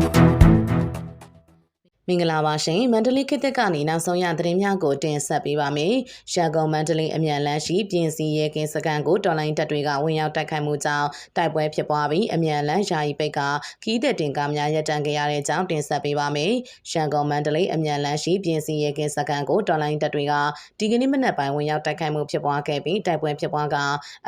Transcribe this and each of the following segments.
မ င်္ဂလာပါရှင်မန္တလေးခေတ်သစ်ကနေနောက်ဆုံးရသတင်းများကိုတင်ဆက်ပေးပါမယ်။ရန်ကုန်မန္တလေးအမြန်လမ်းရှိပြင်စီရဲကင်းစကန်ကိုတော်လိုင်းတပ်တွေကဝင်ရောက်တိုက်ခိုက်မှုကြောင့်တိုက်ပွဲဖြစ်ပွားပြီးအမြန်လမ်းယာယီပိတ်ကခီးတဲ့တင်ကားများရပ်တန့်ခဲ့ရတဲ့အကြောင်းတင်ဆက်ပေးပါမယ်။ရန်ကုန်မန္တလေးအမြန်လမ်းရှိပြင်စီရဲကင်းစကန်ကိုတော်လိုင်းတပ်တွေကဒီကနေ့မနက်ပိုင်းဝင်ရောက်တိုက်ခိုက်မှုဖြစ်ပွားခဲ့ပြီးတိုက်ပွဲဖြစ်ပွားက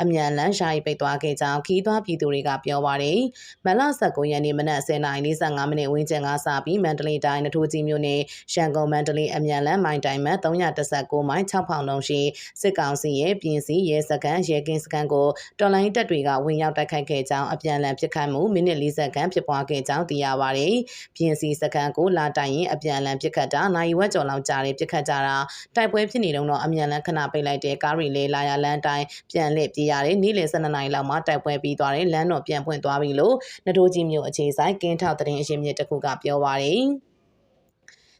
အမြန်လမ်းယာယီပိတ်သွားခဲ့ကြောင်းခီးသွားပြည်သူတွေကပြောပါရယ်။မလ19ရက်နေ့မနက်10:45မိနစ်ဝန်းကျင်ကစပြီးမန္တလေးတိုင်းနထိုးကြီးမြို့နယ်ရန်ကုန်မန္တလေးအမြန်လမ်းမိုင်တိုင်မှ319မိုင်6ဖောင်လုံးရှိစစ်ကောင်စီရဲ့ပြင်စီရဲစခန်းရဲကင်းစခန်းကိုတော်လိုင်းတပ်တွေကဝင်ရောက်တိုက်ခိုက်ခဲ့ကြောင်းအပြန်အလှန်ပစ်ခတ်မှုမိနစ်40ခန့်ဖြစ်ပွားခဲ့ကြောင်းသိရပါတယ်။ပြင်စီစခန်းကိုလာတိုင်ရင်အပြန်အလှန်ပစ်ခတ်တာနိုင်ဝက်ကျော်လောက်ကြာတယ်ပစ်ခတ်ကြတာတိုက်ပွဲဖြစ်နေတော့အမြန်လန်းခဏပိတ်လိုက်တဲ့ကားရီလေးလာရလန်းတိုင်းပြန်လှည့်ပြေးရတယ်နေ့လယ်12နာရီလောက်မှာတိုက်ပွဲပြီးသွားတယ်လမ်းတော့ပြန်ပွင့်သွားပြီလို့နတိုးကြီးမြို့အခြေဆိုင်ကင်းထောက်သတင်းအရှင်မြစ်တစ်ခုကပြောပါတယ်။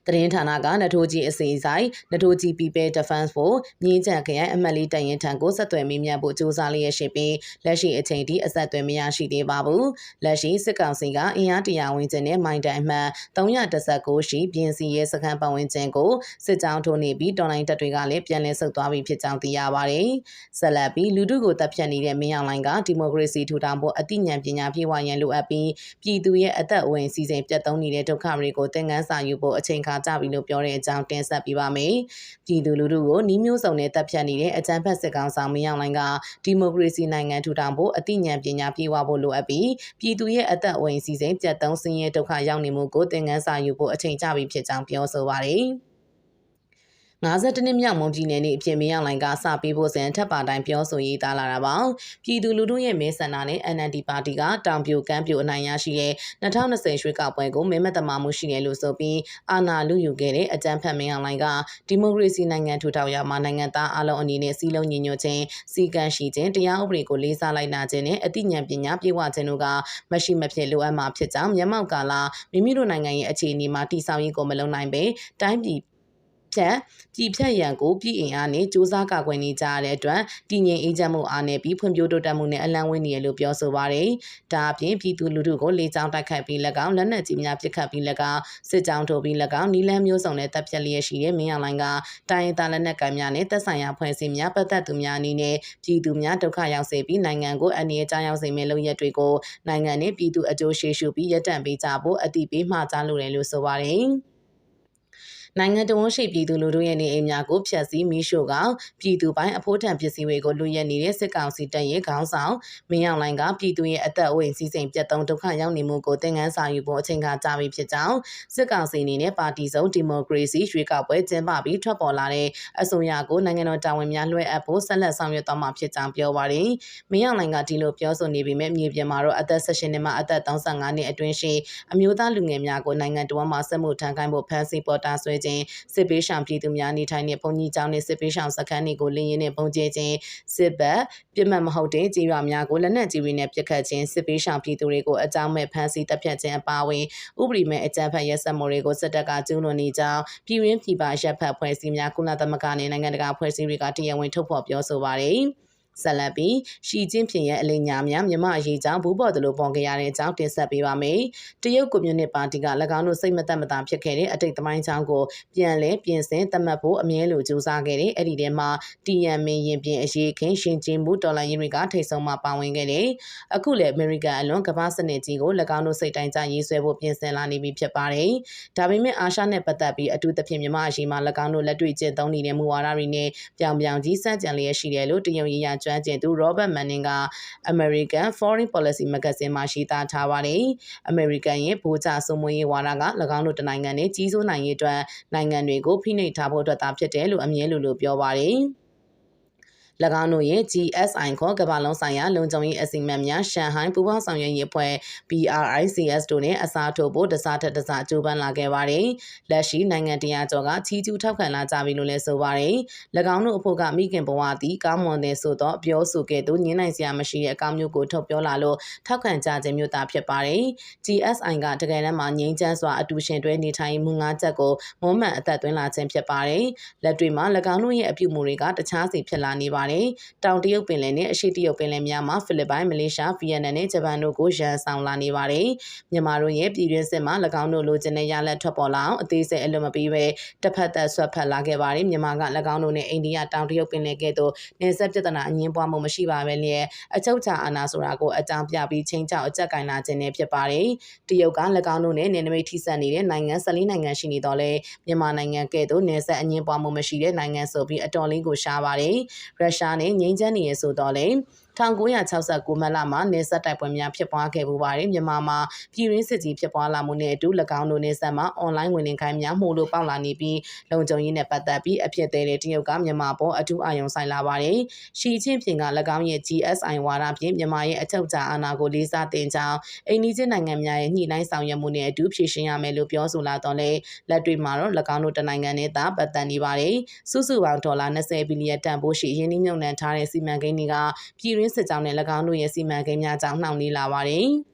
သတင်းဌာနကနထိုးကြီးအစီအဆိုင်နထိုးကြီး People Defense ဖို့မြင်းချံခရိုင်အမတ်လေးတရင်ထံကိုဆက်သွယ်မေးမြန်းဖို့စ조사လျက်ရှိပြီးလက်ရှိအချိန်ထိအဆက်အသွယ်မရရှိသေးပါဘူးလက်ရှိစစ်ကောင်စီကအင်အားတရာဝင်ခြင်းနဲ့မိုင်တိုင်အမှတ်319ရှိပြင်စီရဲစခန်းပတ်ဝန်းကျင်ကိုစစ်ကြောင်းထိုးနေပြီးတော်လိုင်းတပ်တွေကလည်းပြန်လည်ဆုတ်သွားပြီဖြစ်ကြောင်းသိရပါတယ်ဆက်လက်ပြီးလူထုကိုတပ်ဖြတ်နေတဲ့မင်းအောင်လိုင်ကဒီမိုကရေစီထူထောင်ဖို့အသိဉာဏ်ပညာပြည့်ဝရန်လိုအပ်ပြီးပြည်သူရဲ့အသက်အဝင်စီစဉ်ပြတ်သုံးနေတဲ့ဒုက္ခတွေကိုသင်ခန်းစာယူဖို့အချိန်ခါကြပြီလို့ပြောတဲ့အကြောင်းတင်ဆက်ပေးပါမယ်။ပြည်သူလူထုကိုနှီးမျိုးစုံနဲ့တပ်ဖြတ်နေတဲ့အကြမ်းဖက်စစ်ကောင်ဆောင်မင်းအောင်လှိုင်ကဒီမိုကရေစီနိုင်ငံထူထောင်ဖို့အသိဉာဏ်ပညာပြေဝဖို့လိုအပ်ပြီးပြည်သူရဲ့အသက်အဝင်စီစဉ်ပြတ်သုံးဆင်းရဲဒုက္ခရောက်နေမှုကိုသင်ခန်းစာယူဖို့အချိန်ကျပြီဖြစ်ကြောင်းပြောဆိုပါတယ်။ 52နှစ်မြောက်မွန်ပြည်နယ်နေ့အဖြစ်မင်းအောင်လှိုင်ကစပေးဖို့စဉ်ထပ်ပါတိုင်းပြောဆိုရေးသားလာတာပါပြည်သူလူထုရဲ့မဲဆန္ဒနဲ့ NLD ပါတီကတောင်ပြိုကမ်းပြိုအနိုင်ရရှိတဲ့2020ရွေးကောက်ပွဲကိုမဲမတမာမှုရှိတယ်လို့ဆိုပြီးအာဏာလုယူခဲ့တဲ့အကြမ်းဖက်မင်းအောင်လှိုင်ကဒီမိုကရေစီနိုင်ငံထူထောင်ရမှာနိုင်ငံသားအလုံးအနေနဲ့စီလုံးညီညွတ်ခြင်းစီကံရှိခြင်းတရားဥပဒေကိုလေးစားလိုက်နာခြင်းနဲ့အသိဉာဏ်ပညာပြေဝခြင်းတို့ကမရှိမဖြစ်လိုအပ်မှာဖြစ်ကြောင်းမြန်မာကာလာမိမိတို့နိုင်ငံရဲ့အခြေအနေမှာတိဆောက်ရေးကိုမလုံနိုင်ပဲတိုင်းပြည် ဖြတ်ပြည်ဖြတ်ရန်ကိုပြည်အင်အားနဲ့စ조사ကာကွယ်နေကြတဲ့အတွက်တည်ငြိမ်အေးချမ်းမှုအားနဲ့ပြီးဖွံ့ဖြိုးတိုးတက်မှုနဲ့အလံဝင်းနေရလို့ပြောဆိုပါရယ်။ဒါအပြင်ပြည်သူလူထုကိုလေကြောင်းတိုက်ခိုက်ပြီး၎င်းလက်နက်ကြီးများပစ်ခတ်ပြီး၎င်းစစ်ကြောင်းထိုးပြီး၎င်းနီလန်းမျိုးစုံနဲ့တပ်ဖြတ်လျက်ရှိတဲ့မင်းအောင်လိုင်ကတိုင်းရင်းသားလက်နက်ကိုင်များနဲ့တပ်ဆိုင်ရာဖွဲ့စည်းများပတ်သက်သူများအနေနဲ့ပြည်သူများဒုက္ခရောက်စေပြီးနိုင်ငံကိုအန္တရာယ်ကြောရောက်စေမယ့်လုပ်ရက်တွေကိုနိုင်ငံနဲ့ပြည်သူအကျိုးရှိရှုပြီးရပ်တန့်ပေးကြဖို့အတိပေးမှာကြားလိုတယ်လို့ဆိုပါရယ်။ နိုင်ငံတော်ရှိပြည်သူလူထုရဲ့နေအိမ်များကိုဖျက်ဆီးမိရှို့ကပြည်သူပိုင်းအဖို့ထံပစ္စည်းတွေကိုလူရက်နေတဲ့စစ်ကောင်စီတပ်ရဲ့ခေါင်းဆောင်မင်းအောင်လှိုင်ကပြည်သူရဲ့အသက်အဝင်စီစဉ်ပြတ်သုံးဒုက္ခရောက်နေမှုကိုသင်ခန်းစာယူဖို့အချိန်ကကြာပြီဖြစ်ကြောင်းစစ်ကောင်စီအနေနဲ့ပါတီစုံဒီမိုကရေစီရွေးကောက်ပွဲကျင်းပပြီးထွက်ပေါ်လာတဲ့အစိုးရကိုနိုင်ငံတော်တာဝန်များလွှဲအပ်ဖို့ဆက်လက်ဆောင်ရွက်သွားမှာဖြစ်ကြောင်းပြောပါတယ်။မင်းအောင်လှိုင်ကဒီလိုပြောဆိုနေပေမဲ့မြေပြင်မှာတော့အသက်16နှစ်မှအသက်35နှစ်အတွင်းရှိအမျိုးသားလူငယ်များကိုနိုင်ငံတော်မှာစစ်မှုထမ်းခိုင်းဖို့ဖမ်းဆီးပေါ်တာဆွဲခြင်းစစ်ပေးရှောင်ပြည်သူများနေထိုင်တဲ့ဘုံကြီးကျောင်းနဲ့စစ်ပေးရှောင်စခန်းတွေကိုလင်းရင်နဲ့ပုံကျဲခြင်းစစ်ဘက်ပြစ်မှတ်မဟုတ်တဲ့ကြေးရွာများကိုလက်နက်ကြီးတွေနဲ့ပစ်ခတ်ခြင်းစစ်ပေးရှောင်ပြည်သူတွေကိုအကြောင်းမဲ့ဖမ်းဆီးတပ်ဖြတ်ခြင်းအပါအဝင်ဥပဒေမဲ့အကြမ်းဖက်ရဲစက်မှုတွေကိုစစ်တပ်ကကျူးလွန်နေကြောင်းပြည်ရင်းပြည်ပရပ်ဖက်ဖွဲ့စည်းများကုလသမဂ္ဂနဲ့နိုင်ငံတကာဖွဲ့စည်းတွေကတရားဝင်ထုတ်ဖော်ပြောဆိုပါတယ်။ ဆက်လက်ပြီးရှီကျင်းဖြစ်ရဲ့အလိညာများမြမအရေးကြောင့်ဘူးပေါ်သလိုပေါ်ခဲ့ရတဲ့အကြောင်းတင်ဆက်ပေးပါမယ်။တရုတ်ကွန်မြူနတီပါတီက၎င်းတို့စိတ်မသက်မသာဖြစ်ခဲ့တဲ့အတိတ်သမိုင်းကြောင်းကိုပြန်လဲပြင်ဆင်သတ်မှတ်ဖို့အမြဲလိုကြိုးစားခဲ့တဲ့အဲ့ဒီထဲမှာတီယန်မင်းရင်ပြင်အရေးခင်ရှင်ကျင်းမှုဒေါ်လာရင်းတွေကထိတ်ဆုံးမှာပါဝင်ခဲ့တယ်။အခုလည်းအမေရိကန်အလွန်ကမ္ဘာစနစ်ကြီးကို၎င်းတို့စိတ်တိုင်းကြရေးဆွဲဖို့ပြင်ဆင်လာနေပြီဖြစ်ပါတယ်။ဒါပေမဲ့အာရှနဲ့ပတ်သက်ပြီးအထူးသဖြင့်မြမအရေးမှာ၎င်းတို့လက်တွေ့ကျင့်သုံးနေတဲ့မူဝါဒတွေနဲ့ပြောင်ပြောင်ကြီးစန့်ကြံလျက်ရှိတယ်လို့တရုတ်ရည်ရကျွမ်းကျင်သူ Robert Manning က American Foreign Policy Magazine မှာရေးသားထားပါတယ်။ American ရဲ့ဗိုလ်ချစုံမွေးရေးဝါဒက၎င်းတို့တနိုင်ငံနဲ့ ကြီးစိုးနိုင်ရေးအတွက် နိုင်ငံတွေကို ဖိနှိပ်ထားဖို့အတွက်သာဖြစ်တယ်လို့ အမြဲလိုလို ပြောပါတယ်။၎ င်းတို့ရဲ့ GSI ခေါ်ကမ္ဘာလုံးဆိုင်ရာလုံခြုံရေးအစီအမံများရှန်ဟိုင်းပူးပေါင်းဆောင်ရွက်ရေးအဖွဲ့ BRICS တို့နဲ့အစားထိုးဖို့တစားထက်တစားကြိုးပမ်းလာခဲ့ပါတယ်။လက်ရှိနိုင်ငံတရားကျော်ကချီးကျူးထောက်ခံလာကြပြီလို့လည်းဆိုပါတယ်။၎င်းတို့အဖို့ကမိခင်ဘဝသည်ကောင်းမွန်တဲ့ဆိုတော့ပြောဆိုခဲ့သူညင်းနိုင်စရာမရှိတဲ့အကောင်းမျိုးကိုထုတ်ပြောလာလို့ထောက်ခံကြခြင်းမျိုးသားဖြစ်ပါတယ်။ GSI ကတကယ်တမ်းမှာငြိမ်းချမ်းစွာအတူရှင်တွဲနေထိုင်မှုငါးချက်ကိုမွမ်းမံအသက်သွင်းလာခြင်းဖြစ်ပါတယ်။လက်တွေ့မှာ၎င်းတို့ရဲ့အပြုမူတွေကတခြားစီဖြစ်လာနေပါပါတယ်။တောင်တရုတ်ပင်လယ်နဲ့အရှေ့တရုတ်ပင်လယ်များမှာဖိလစ်ပိုင်၊မလေးရှား၊ဗီယက်နမ်နဲ့ဂျပန်တို့ကိုရန်ဆောင်လာနေပါတယ်။မြန်မာတို့ရဲ့ပြည်တွင်းစစ်မှာ၎င်းတို့လိုချင်တဲ့ရလဒ်ထွက်ပေါ်လာအောင်အသေးစိတ်အလွန်မပြီးပဲတစ်ဖက်သက်ဆွတ်ဖက်လာခဲ့ပါတယ်။မြန်မာက၎င်းတို့နဲ့အိန္ဒိယတောင်တရုတ်ပင်လယ်ကဲ့သို့နေဆက်ပြဿနာအငင်းပွားမှုမရှိပါပဲလျက်အချုပ်ချာအာဏာဆိုတာကိုအကြောင်းပြပြီးချင်းချောက်အကြက်ကင်လာခြင်းနဲ့ဖြစ်ပါတယ်။တရုတ်က၎င်းတို့နဲ့နယ်နိမိတ်ထိစပ်နေတဲ့နိုင်ငံ14နိုင်ငံရှိနေတော့လဲမြန်မာနိုင်ငံကဲ့သို့နေဆက်အငင်းပွားမှုမရှိတဲ့နိုင်ငံဆိုပြီးအတော်လေးကိုရှားပါတယ်။ရုရှားနဲ့ငြိမ်းချမ်းနေရဆိုတော့လဲ 1969မတ်လမှာနေဆက်တိုက်ပွဲများဖြစ်ပွားခဲ့ပူပါတယ်မြန်မာမှာပြည်ရင်းစစ်ကြီးဖြစ်ပွားလာမှုနဲ့အတူ၎င်းတို့နေဆက်မှာအွန်လိုင်းဝင်နေခိုင်းများမှုလို့ပေါက်လာနေပြီးလုံခြုံရေးနဲ့ပတ်သက်ပြီးအဖြစ်သေးတဲ့တရုတ်ကမြန်မာပေါ်အထူးအာရုံစိုက်လာပါတယ်ရှီချင်းဖြင့်က၎င်းရဲ့ GSI ဝါဒဖြင့်မြန်မာရဲ့အချုပ်အခြာအာဏာကိုလေးစားတင်ကြောင်းအိန္ဒိချင်းနိုင်ငံများရဲ့ညှိနှိုင်းဆောင်ရွက်မှုနဲ့အတူဖြည့်ရှင်းရမယ်လို့ပြောဆိုလာတော့လေလက်တွေ့မှာတော့၎င်းတို့တနိုင်ငံနဲ့သာပတ်သက်နေပါတယ်စုစုပေါင်းဒေါ်လာ20ဘီလီယံတန်ဖိုးရှိရင်းနှီးမြှုပ်နှံထားတဲ့စီမံကိန်းတွေကပြည်ရင်းစစ်ကြောင်းနဲ့၎င်းတို့ရဲ့စီမံကိန်းများကြောင့်နှောင့်နှေးလာပါတယ်။၎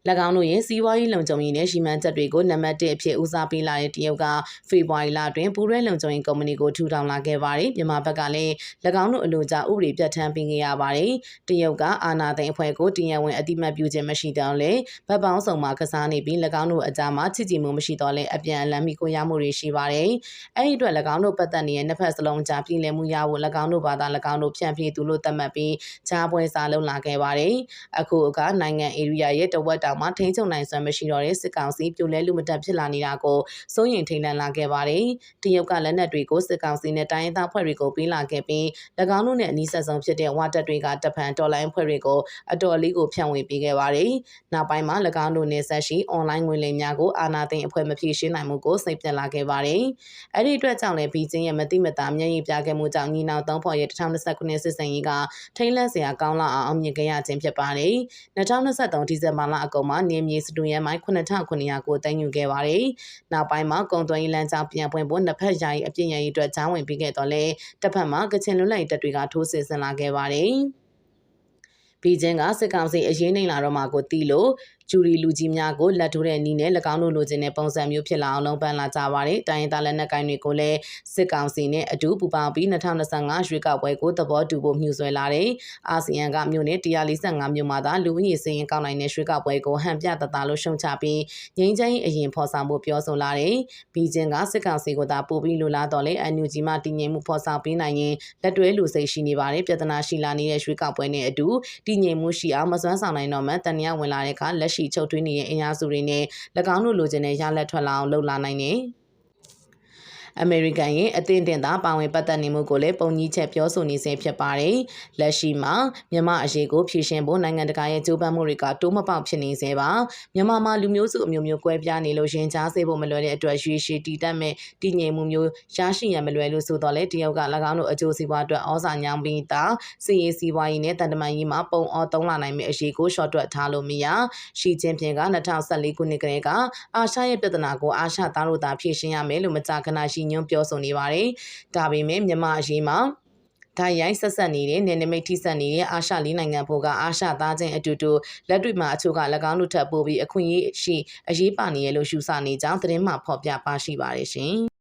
င်းတို့ရဲ့စီးပွားရေးလုံခြုံရေးနဲ့ရှီမန်းချက်တွေကိုနံပါတ်1အဖြစ်ဦးစားပေးလာတဲ့တရုတ်ကဖေဖော်ဝါရီလတွင်ပူရဲလုံခြုံရေးကုမ္ပဏီကိုထူထောင်လာခဲ့ပါတယ်မြန်မာဘက်ကလည်း၎င်းတို့အလို့ကြဥပဒေပြဋ္ဌာန်းပေးခဲ့ရပါတယ်တရုတ်ကအာဏာသိမ်းအဖွဲ့ကိုတရားဝင်အတိမတ်ပြုခြင်းမရှိတော့လေဗတ်ပေါင်းဆောင်မှာကစားနေပြီး၎င်းတို့အကြမ်းမှာချစ်ကြည်မှုမရှိတော့လေအပြန်အလှန်မိကိုရမှုတွေရှိပါတယ်အဲ့ဒီအတွက်၎င်းတို့ပတ်သက်နေတဲ့နှစ်ဖက်စလုံးကြားပြည်လည်မှုရဖို့၎င်းတို့ဘာသာ၎င်းတို့ဖြန့်ဖြေးသူလို့သတ်မှတ်ပြီးဂျားပွဲစားလုပ်လာခဲ့ပါတယ်အခုကနိုင်ငံဧရိယာရဲ့တဝက်တောင်မှထိန်းချုပ်နိုင်စွမ်းမရှိတော့တဲ့စစ်ကောင်စီပြိုလဲလူမတက်ဖြစ်လာနေတာကိုစိုးရင်ထိန်လန့်လာခဲ့ပါတယ်။တရုတ်ကလက်နက်တွေကိုစစ်ကောင်စီနဲ့တိုင်းရင်းသားဖွဲ့တွေကိုပေးလာခဲ့ပြီး၎င်းတို့နဲ့အနီးဆက်ဆုံးဖြစ်တဲ့ဝါတက်တွေကတဖန်တော်လိုင်းဖွဲ့တွေကိုအတော်လေးကိုဖြန့်ဝေပေးခဲ့ပါတယ်။နောက်ပိုင်းမှာ၎င်းတို့နဲ့ဆက်ရှိအွန်လိုင်းငွေလိမ်များကိုအာဏာသိမ်းအဖွဲ့မဖြေရှင်းနိုင်မှုကိုစိတ်ပြက်လာခဲ့ပါတယ်။အဲ့ဒီအတွက်ကြောင့်လည်းဘီကျင်းရဲ့မတိမတာမျက်ရည်ပြခဲ့မှုကြောင့်ညီနောင်သုံးဖော်ရဲ့2029စစ်စံရေးကထိန်းလန့်စရာကောင်းလာအောင်အောင်မြင်ခဲ့ရခြင်းဖြစ်ပါတယ်။2023ဒီဇင်ဘာလအကုန်မှာနေမြေစတူရန်မိုင်း9900ကိုတင်ယူခဲ့ပါတယ်။နောက်ပိုင်းမှာကုံသွင်းလမ်းကြောင်းပြန်ပွင့်ဖို့နှစ်ဖက်ယာယီအပြည့်ရန်ရေးအတွက်ကြားဝင်ပြီးခဲ့တော့လဲတစ်ဖက်မှာကချင်လွတ်လပ်ရေးတပ်တွေကထိုးစစ်ဆင်လာခဲ့ပါတယ်။ဘီဂျင်းကစစ်ကောင်စီအရေးနှိမ်လာတော့မှကိုတီးလို့ ဂျူရီလူကြီးများကိုလက်ထိုးတဲ့နည်းနဲ့၎င်းတို့လိုချင်တဲ့ပုံစံမျိုးဖြစ်လာအောင်လုံးပန်းလာကြပါတယ်။တိုင်းရင်းသားလက်နက်ကိုင်တွေကိုလည်းစစ်ကောင်စီနဲ့အတူပူးပေါင်းပြီး2025ရွေးကောက်ပွဲကိုသဘောတူဖို့မြှူဆွဲလာတဲ့အာဆီယံကမြို့နယ်145မြို့မှာသာလူဦးရေစည်ရင်ကောက်နိုင်တဲ့ရွေးကောက်ပွဲကိုဟန်ပြတသားလို့ရှုံချပြီးငြိမ်းချမ်းရေးအရင်ဖော်ဆောင်ဖို့ပြောဆိုလာတယ်။ဘီဂျင်ကစစ်ကောင်စီကိုသာပို့ပြီးလိုလားတော့လေအန်ယူဂျီမှတည်ငြိမ်မှုဖော်ဆောင်ပေးနိုင်ရင်လက်တွဲလူစိတ်ရှိနေပါတယ်။ပြဿနာရှိလာနေတဲ့ရွှေကောက်ပွဲနဲ့အတူတည်ငြိမ်မှုရှိအောင်မစွမ်းဆောင်နိုင်တော့မှတန်ရဝင်လာတဲ့အခါလက်ရှိချုပ်ထွေးနေတဲ့အင်အားစုတွေနဲ့၎င်းတို့လိုချင်တဲ့ရလက်ထွက်လာအောင်လှုပ်လာနိုင်တယ်။ အမေရိကန်ရဲ့အသင့်တင်သာပါဝင်ပတ်သက်နေမှုကိုလည်းပုံကြီးချက်ပြောဆိုနေဆဲဖြစ်ပါတယ်။လက်ရှိမှာမြန်မာအရေးကိုဖြေရှင်းဖို့နိုင်ငံတကာရဲ့ကြိုးပမ်းမှုတွေကတိုးမပေါက်ဖြစ်နေသေးပါ။မြန်မာမှာလူမျိုးစုအမျိုးမျိုးကွဲပြားနေလို့ရင်ကြားစေဖို့မလွယ်တဲ့အတွက်ရွေးရှိတည်တတ်မဲ့တည်ငြိမ်မှုမျိုးရရှိရန်မလွယ်လို့ဆိုတော့လေတရုတ်က၎င်းတို့အကျိုးစီးပွားအတွက်ဩဇာညောင်းပြီးသားစီရေးစီးပွားရေးနဲ့တန်တမာရေးမှာပုံအောသုံးလာနိုင်မယ့်အရေးကိုရှော့တွက်ထားလို့မရရှီကျင်းပြင်က2014ခုနှစ်ကလေးကအာရှရဲ့ပြဿနာကိုအာရှသားတို့သာဖြေရှင်းရမယ်လို့မကြာခဏရှိညွှန်းပြောဆိုနေပါတယ်။ဒါပေမဲ့မြန်မာအရေးမှာဒါရိုက်ဆက်ဆက်နေတဲ့နယ်နိမိတ်ထိဆက်နေတဲ့အာရှလေးနိုင်ငံဘို့ကအာရှသားချင်းအတူတူလက်တွေ့မှာအချို့က၎င်းတို့ထပ်ပို့ပြီးအခွင့်အရေးရှိအရေးပါနေရလို့ယူဆနေကြောင်းသတင်းမှဖော်ပြပါရှိပါတယ်ရှင်။